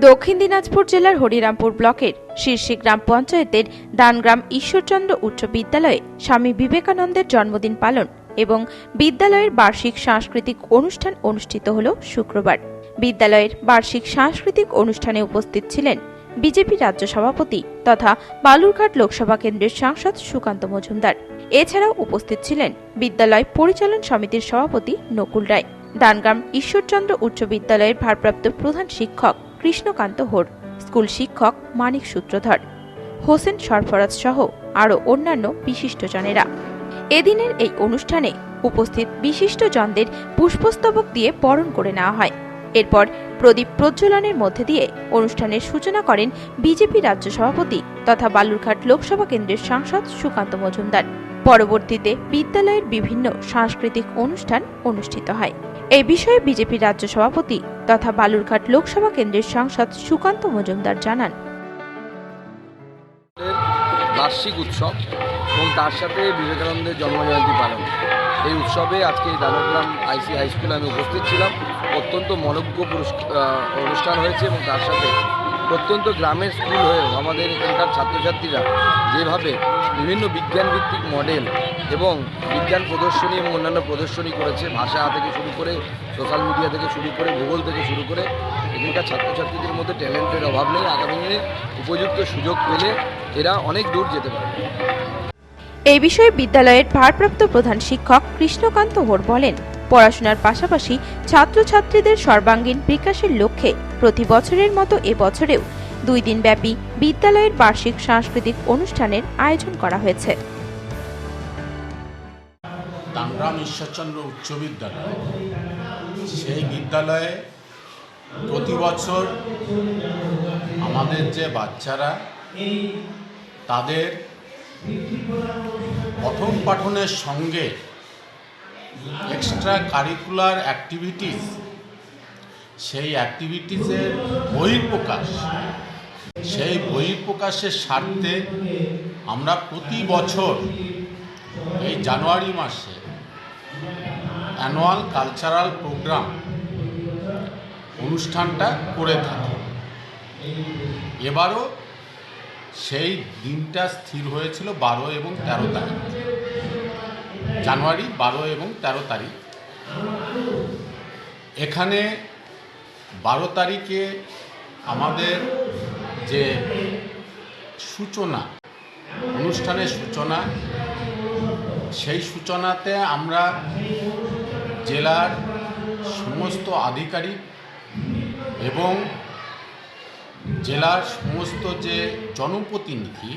দক্ষিণ দিনাজপুর জেলার হরিরামপুর ব্লকের শীর্ষে গ্রাম পঞ্চায়েতের দানগ্রাম ঈশ্বরচন্দ্র উচ্চ বিদ্যালয়ে স্বামী বিবেকানন্দের জন্মদিন পালন এবং বিদ্যালয়ের বার্ষিক সাংস্কৃতিক অনুষ্ঠান অনুষ্ঠিত হল শুক্রবার। বিদ্যালয়ের বার্ষিক সাংস্কৃতিক অনুষ্ঠানে উপস্থিত ছিলেন বিজেপি রাজ্য সভাপতি তথা বালুরঘাট লোকসভা কেন্দ্রের সাংসদ সুকান্ত মজুমদার। এছাড়াও উপস্থিত ছিলেন বিদ্যালয় পরিচালন সমিতির সভাপতি নকুল রায়। দানগ্রাম ঈশ্বরচন্দ্র উচ্চ বিদ্যালয়ের ভারপ্রাপ্ত প্রধান শিক্ষক কৃষ্ণকান্ত হোর, স্কুল শিক্ষক মানিক সূত্রধর, হোসেন সরফরাজ সহ আরও অন্যান্য বিশিষ্টজনেরা। এদিনের এই অনুষ্ঠানে উপস্থিত বিশিষ্টজনদের পুষ্পস্তবক দিয়ে বরণ করে নেওয়া হয়। এরপর প্রদীপ প্রজ্বলনের মধ্যে দিয়ে অনুষ্ঠানের সূচনা করেন বিজেপি রাজ্য সভাপতি তথা বালুরঘাট লোকসভা কেন্দ্রের সাংসদ সুকান্ত মজুমদার। পরবর্তীতে বিদ্যালয়ের বিভিন্ন সাংস্কৃতিক অনুষ্ঠান অনুষ্ঠিত হয়। এই বিষয়ে বিজেপি রাজ্য সভাপতি তথা বালুরঘাট লোকসভা কেন্দ্রের সাংসদ সুকান্ত মজুমদার জানান। বার্ষিক উৎসব এবং তার সাথে বিবেকানন্দের জন্মজয়ন্তী পালন। এই উৎসবে আজকে এই দানবগ্রাম আইসি হাই স্কুলে আমি উপস্থিত ছিলাম। অত্যন্ত মনজ্ঞ অনুষ্ঠান হয়েছে এবং তার সাথে প্রত্যন্ত গ্রামের স্কুল হয়েও আমাদের এখানকার ছাত্রছাত্রীরা যেভাবে বিভিন্ন বিজ্ঞানভিত্তিক মডেল এবং বিজ্ঞান প্রদর্শনী এবং অন্যান্য প্রদর্শনী করেছে। ভাষা থেকে শুরু করে সোশ্যাল মিডিয়া থেকে শুরু করে ভূগোল থেকে শুরু করে এখানকার ছাত্রছাত্রীদের মধ্যে ট্যালেন্টের অভাব নেই। আগামী দিনে উপযুক্ত সুযোগ পেলে এরা অনেক দূর যেতে পারবে এই বিষয়ে বিদ্যালয়ের ভারপ্রাপ্ত প্রধান শিক্ষক কৃষ্ণকান্ত হোর বলেন, পড়াশোনার পাশাপাশি ছাত্রছাত্রীদের সর্বাঙ্গীন বিকাশের লক্ষ্যে প্রতি বছরের মতো এবছরেও দুই দিন ব্যাপী বিদ্যালয়ের বার্ষিক সাংস্কৃতিক অনুষ্ঠানের আয়োজন করা হয়েছে। দানগ্রাম ঈশ্বরচন্দ্র উচ্চ বিদ্যালয়। সেই বিদ্যালয়ে প্রতি বছর আমাদের যে বাচ্চারা, তাদের পঠন পাঠনের সঙ্গে এক্সট্রা কারিকুলার অ্যাক্টিভিটিস সেই অ্যাক্টিভিটিসের বহিঃপ্রকাশ সেই বহিঃপ্রকাশের স্বার্থে আমরা প্রতি বছর এই জানুয়ারি মাসে অ্যানুয়াল কালচারাল প্রোগ্রাম অনুষ্ঠানটা করে থাকি। এবারও সেই দিনটা স্থির হয়েছিল বারো এবং তেরো তারিখ। জানুয়ারি বারো এবং তেরো তারিখ। এখানে বারো তারিখে আমাদের যে সূচনা, অনুষ্ঠানের সূচনা, সেই সূচনাতে আমরা জেলার সমস্ত আধিকারিক এবং জেলার সমস্ত যে জনপ্রতিনিধি,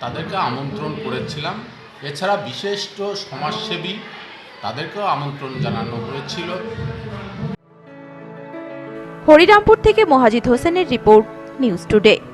তাদেরকে আমন্ত্রণ করেছিলাম। এছাড়া বিশিষ্ট সমাজসেবী, তাদেরকেও আমন্ত্রণ জানানো হয়েছিল। হরিরামপুর থেকে মহাজিদ হোসেনের রিপোর্ট। News Today.